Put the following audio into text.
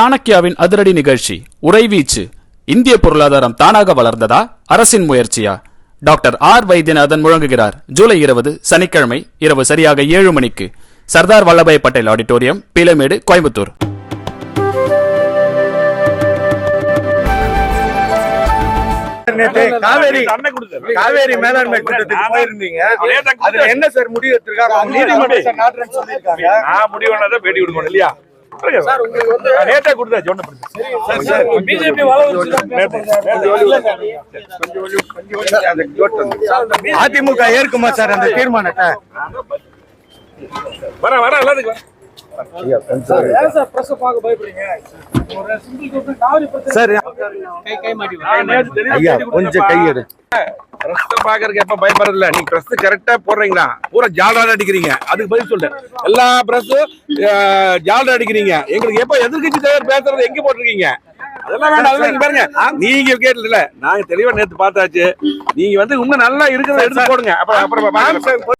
சாணக்கியாவின் அதிரடி நிகழ்ச்சி உறைவீச்சு இந்திய பொருளாதாரம் தானாக வளர்ந்ததா? அரசின் முயற்சியா? டாக்டர் ஆர் வைத்தியநாதன் முழங்குகிறார். ஜூலை இருபது சனிக்கிழமை இரவு சரியாக ஏழு மணிக்கு. சர்தார் வல்லபாய் பட்டேல் ஆடிட்டோரியம் பீலமேடு கோயம்புத்தூர். காவேரி. காவேரி மேலாண்மை கூட்டத்துக்கு போயிருந்தீங்க. அதுல என்ன சார் முடிவு எடுத்திருக்காங்க? நான் முடிவு பேட்டி கொடுக்கணும் இல்லையா? பிரச்சனை இல்லை. பிஜேபி அதிமுக ஏற்குமா சார் அந்த தீர்மானத்தை. சார் கொஞ்சம். கையெடு. பிரஸ்த பாக்குறதுக்கு எப்ப பயப்படுறது இல்ல நீங்க பிரஸ் கரெக்டா போடுறீங்களா? பூரா ஜால்ரா அடிக்கிறீங்க. அதுக்கு பதில் சொல்லு. எல்லா பிரஸும் ஜால்ரா அடிக்கிறீங்க. எங்களுக்கு எப்ப எதிர்கட்சி தலைவர் பேசுறது எங்க போட்டிருக்கீங்க? அதெல்லாம் வேண்டாம். அதெல்லாம் பாருங்க. நீங்க கேட்டல நாங்க தெளிவா நேத்து பார்த்தாச்சு. நீங்க வந்து இன்னும் நல்லா இருக்கிறத எடுத்து போடுங்க. அப்புறம் அப்புறம்